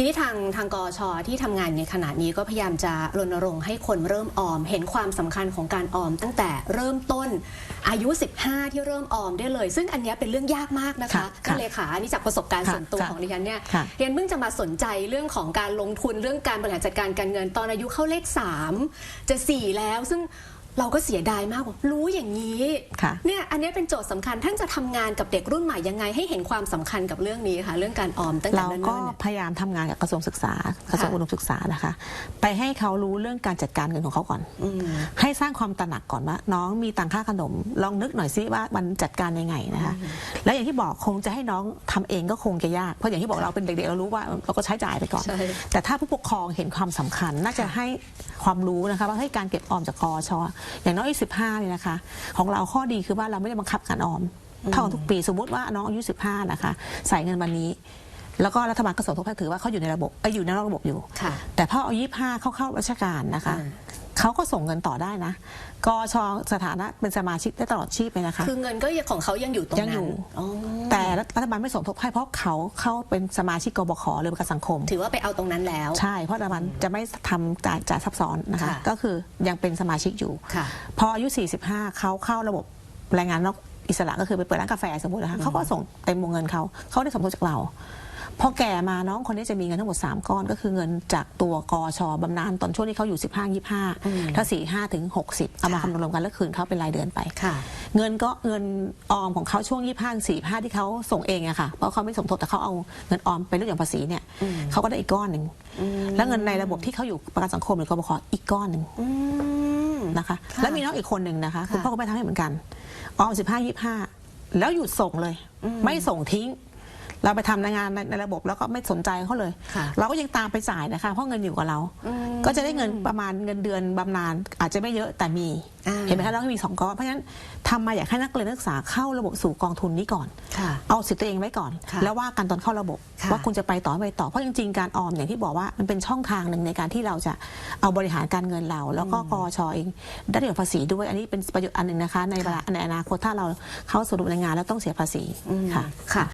ทีนี้ทางทางกอชที่ทำงานในขณะนี้ก็พยายามจะรณรงค์ให้คนเริ่มออม เห็นความสำคัญของการออม ตั้งแต่เริ่มต้นอายุ 15 ที่เริ่มออมได้เลย ซึ่งอันเนี้ยเป็นเรื่องยากมากนะคะค่ะท่านเลขาอันนี้จากประสบการณ์ค่ะส่วนตัวค่ะของดิฉันเนี่ยค่ะเรียนเพิ่งจะมาสนใจเรื่องของการลงทุนเรื่องการบริหารจัดการการเงินตอนอายุเข้าเลข 3 จะ 4 แล้วซึ่ง เราก็เสียดายมากว่ารู้อย่างนี้ค่ะเนี่ยอันเนี้ยเป็นโจทย์สำคัญท่านจะทำงานกับเด็กรุ่นใหม่ยังไงให้เห็นความสำคัญกับเรื่องนี้ค่ะ เรื่องการออมตั้งแต่เราเนิ่นๆก็เนี่ย พยายามทำงานกับกระทรวงศึกษากระทรวงอุดมศึกษานะคะ ไปให้เขารู้เรื่องการจัดการเงินของเขาก่อน อืม ให้สร้างความตระหนักก่อนว่า น้องมีตังค่าขนม ลองนึกหน่อยซิว่ามันจัดการยังไงนะคะ แล้วอย่างที่บอกคงจะให้น้องทำเองก็คงจะยาก เพราะอย่างที่บอกเราเป็นเด็กๆเรารู้ว่าเราก็ใช้จ่ายไปก่อน ใช่ แต่ถ้าผู้ปกครองเห็นความสำคัญน่าจะให้ความรู้นะคะว่าให้ยการเก็บออมจากกอชอย่างน้อยสิบห้าเนี่ยนะคะ ของเราข้อดีคือว่าเราไม่ได้บังคับการออม เท่ากับทุกปีสมมุติว่าน้องอายุ15นะคะ ใส่เงินวันนี้ แล้วก็รัฐบาลก็สมทบให้ถือว่าเขาอยู่ในระบบเอ้ยอยู่ในนอกระบบอยู่ค่ะแต่พอเอายี่ห้าเข้าเข้าราชการนะคะอ่า เขาก็ส่งเงินต่อได้นะกชสถานะเป็นสมาชิกได้ตลอดชีพเลยนะคะ คือเงินก็ยังของเขายังอยู่ตรงยังนั้อยู่ นอ๋อแต่รัฐบาลไม่สมทบให้เพราะเขาเข้าเป็นสมาชิกกบขหรือประกันสังคม ถือว่าไปเอาตรงนั้นแล้ว ใช่ เพราะรัฐบาลจะไม่ทำจ่ายจ่ายซับซ้อนนะคะ ค่ะ ก็คือยังเป็นสมาชิกอยู่ ค่ะ พออายุ 45 เขาเข้าระบบแรงงานนอกอิสระก็คือไปเปิดร้านกาแฟสมมตินะคะเขาก็ส่งเต็มวงเงินเขา เขาได้สมทบจากเรา พอแก่มาน้องคนนี้จะมีเงินทั้งหมด 3 ก้อนก็คือเงินจากตัวกอชบำนาญตอนช่วงที่เขาอยู่ 15 25 ถ้า 45 ถึง 60 เอามาค่ะคำนวณรวมกันแล้วคืนเขาเป็นรายเดือนไปค่ะเงินก็เงินออมของเขาช่วง 25 45 ที่เขาส่งเองอะค่ะเพราะเขาไม่สมทบแต่เขาเอาเงินออมไปลดหย่อนภาษีเนี่ยเขาก็ได้อีกก้อนหนึ่งแล้วเงินในระบบที่เขาอยู่ประกันสังคมหรือกบขอีกก้อนหนึ่งอืมนะคะค่ะแล้วมีน้องอีกคนหนึ่งนะคะคุณค่ะพ่อคุณแม่ทำให้เหมือนกันออมสิบห้ายี่ห้าแล้วหยุดส่งเลย ไม่ส่งทิ้ง เราไปทำในงานในในระบบแล้วก็ไม่สนใจเขาเลย ค่ะ เราก็ยังตามไปจ่ายนะคะ เพราะเงินอยู่กับเราก็จะได้เงินประมาณเงินเดือนบำนาญอาจจะไม่เยอะแต่มี อ่า เห็นไหมคะเราก็มีสองก้อนเพราะฉะนั้นทำมาอยากให้นักเรียนนักศึกษาเข้าระบบสู่กองทุนนี้ก่อน ค่ะ เอาสิทธิ์ตัวเองไว้ก่อน ค่ะแล้วว่ากันตอนเข้าระบบ ค่ะว่าคุณจะไปต่อไม่ไปต่อเพราะจริงๆการออมอย่างที่บอกว่ามันเป็นช่องทางหนึ่งในการที่เราจะเอาบริหารการเงินเรา แล้วก็กอชเองได้ประโยชน์ภาษีด้วย อันนี้เป็นประโยชน์อันหนึ่งนะคะ ในเวลาในอนาคตถ้าเราเข้าสู่ระบบแรงงานแล้วต้องเสียภาษีค่ะ ค่ะ